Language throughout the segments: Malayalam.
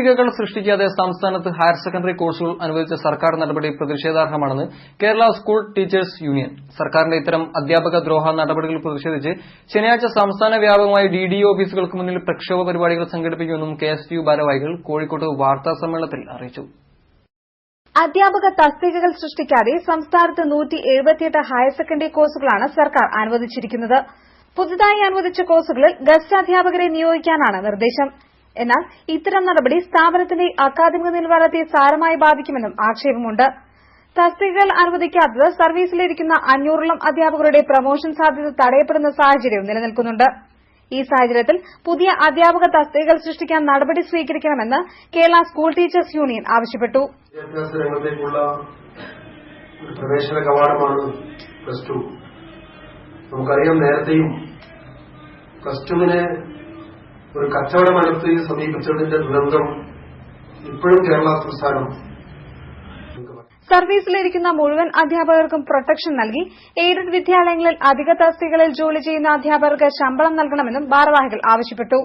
തസ്തികകൾ സൃഷ്ടിക്കാതെ സംസ്ഥാനത്ത് ഹയർ സെക്കൻഡറി കോഴ്സുകൾ അനുവദിച്ച സർക്കാർ നടപടി പ്രതിഷേധാർഹമാണെന്ന് കേരള സ്കൂൾ ടീച്ചേഴ്സ് യൂണിയൻ. സർക്കാരിന്റെ ഇത്തരം അധ്യാപക ദ്രോഹ നടപടികൾ പ്രതിഷേധിച്ച് ശനിയാഴ്ച സംസ്ഥാന വ്യാപകമായി ഡി ഡി ഓഫീസുകൾക്ക് മുന്നിൽ പ്രക്ഷോഭ പരിപാടികൾ സംഘടിപ്പിക്കുമെന്നും കെ എസ് യു ഭാരവാഹികൾ കോഴിക്കോട്ട് വാർത്താ സമ്മേളനത്തിൽ അറിയിച്ചു. അധ്യാപക തസ്തികകൾ സൃഷ്ടിക്കാതെ സംസ്ഥാനത്ത് നൂറ്റി എഴുപത്തിയെട്ട് ഹയർ സെക്കൻഡറി കോഴ്സുകളാണ് സർക്കാർ അനുവദിച്ചിരിക്കുന്നത്. പുതുതായി അനുവദിച്ച കോഴ്സുകളിൽ ഗസ്റ്റ് അധ്യാപകരെ നിയോഗിക്കാനാണ് നിർദ്ദേശം. എന്നാൽ ഇത്തരം നടപടി സ്ഥാപനത്തിന്റെ അക്കാദമിക നിലവാരത്തെ സാരമായി ബാധിക്കുമെന്നും ആക്ഷേപമുണ്ട്. തസ്തികകൾ അനുവദിക്കാത്തത് സർവീസിലിരിക്കുന്ന അഞ്ഞൂറോളം അധ്യാപകരുടെ പ്രമോഷൻ സാധ്യത തടയപ്പെടുന്ന സാഹചര്യവും നിലനിൽക്കുന്നുണ്ട്. ഈ സാഹചര്യത്തിൽ പുതിയ അധ്യാപക തസ്തികകൾ സൃഷ്ടിക്കാൻ നടപടി സ്വീകരിക്കണമെന്ന് കേരള സ്കൂൾ ടീച്ചേഴ്സ് യൂണിയൻ ആവശ്യപ്പെട്ടു. ഒരു പ്രവേശന കവാടമാണ് പ്ലസ് ടു. നമുക്കറിയാം നേരത്തെയും പ്ലസ് ടുവിനെ ഒരു കച്ചവട മനസ്സ് സമീപിച്ചതിന്റെ ദുരന്തം ഇപ്പോഴും കേരള സംസ്ഥാനം. സർവീസിലിരിക്കുന്ന മുഴുവൻ അധ്യാപകർക്കും പ്രൊട്ടക്ഷൻ നൽകി. എയ്ഡഡ് വിദ്യാലയങ്ങളിൽ അധിക തസ്തികളിൽ ജോലി ചെയ്യുന്ന അധ്യാപകർക്ക് ശമ്പളം നൽകണമെന്നും ഭാരവാഹികൾ ആവശ്യപ്പെട്ടു.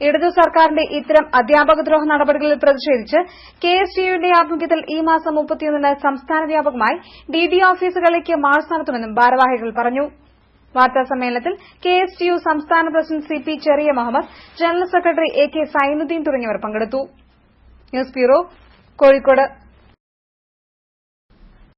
ഇടതു സർക്കാരിന്റെ ഇത്തരം അധ്യാപകദ്രോഹ നടപടികളിൽ പ്രതിഷേധിച്ച് കെ എസ് ടിയുടെ ആഭിമുഖ്യത്തിൽ ഈ മാസം മുപ്പത്തിയൊന്നിന് സംസ്ഥാന വ്യാപകമായി ഡി ഡി ഓഫീസുകളിലേക്ക് മാർച്ച് നടത്തുമെന്നും ഭാരവാഹികൾ പറഞ്ഞു. വാർത്താ സമ്മേളനത്തിൽ കെ എസ് ടി യു സംസ്ഥാന president C P Cheriya Muhammad general secretary A K Zainuddin തുടങ്ങിയവർ പങ്കെടുത്തു. News bureau Kozhikode.